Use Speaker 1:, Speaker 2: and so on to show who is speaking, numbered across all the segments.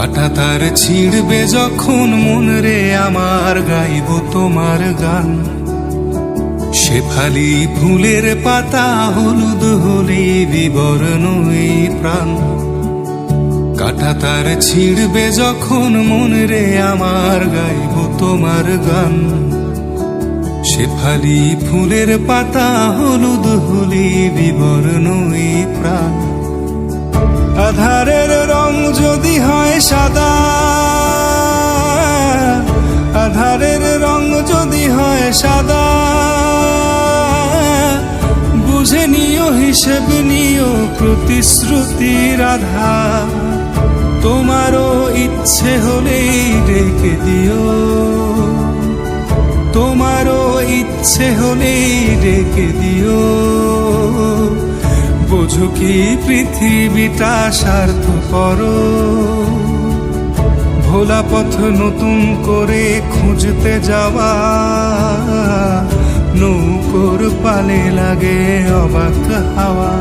Speaker 1: কাটা তার ছিড়বে যখন মন রে আমার গাইব তোমার গান। শেফালি ফুলের পাতা, হলুদ হলে বিবর্ণ প্রাণ। কাটা তার ছিড়বে যখন মন রে আমার গাইব তোমার গান। শেফালি ফুলের পাতা, হলুদ হলে বিবর্ণ প্রাণ। আধারের রং যদি হয় সাদা। আধারের রং যদি হয় সাদা, বুঝে নিও, হিসেব নিও, প্রতিশ্রুতি রাধা। তোমারও ইচ্ছে হলেই ডেকে দিও। তোমারও ইচ্ছে হলেই ডেকে দিও। বোঝো কি পৃথিবীটা স্বার্থ করো ভোলা পথ নতুন করে খুঁজতে যাওয়া। নৌকোর পালে লাগে অবাক হাওয়া।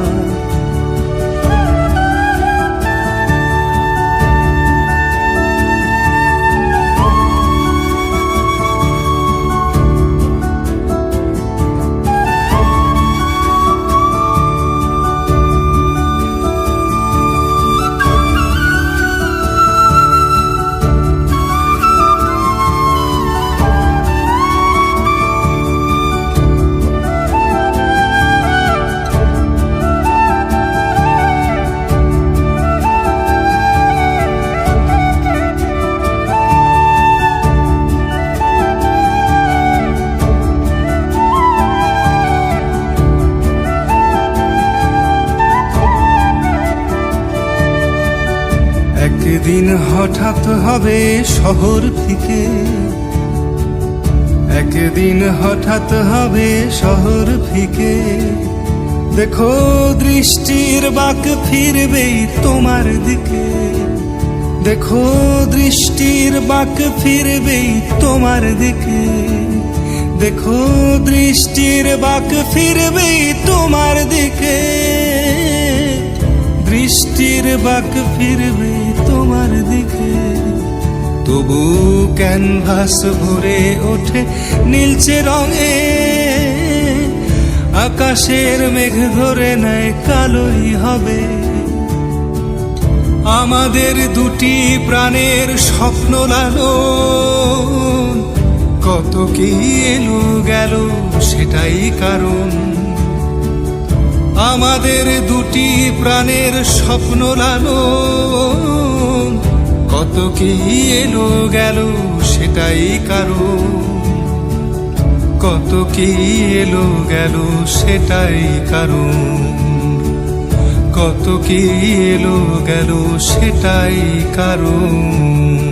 Speaker 1: একদিন হঠাৎ হবে শহর ফিকে। একদিন হঠাৎ হবে শহর ফিকে। দেখো দৃষ্টির বাক ফিরবে তোমার দিকে। দেখো দৃষ্টির বাক ফিরবে তোমার দিকে। দেখো দৃষ্টির বাক ফিরবে তোমার দিকে। দৃষ্টির বাক ফিরবে তোমার দিকে। তবু ক্যানভাস ভরে ওঠে নীলচে রঙে। আকাশের মেঘ ধরে নেয় কালোই হবে। আমাদের দুটি প্রাণের স্বপ্ন লালো কত কি এলো গেল সেটাই কারণ। আমাদের দুটি প্রাণের স্বপ্ন লালো কত কি এলো গেল সেটাই কারণ। কত কি এলো গেল সেটাই কারণ। কত কি এলো গেল সেটাই কারণ।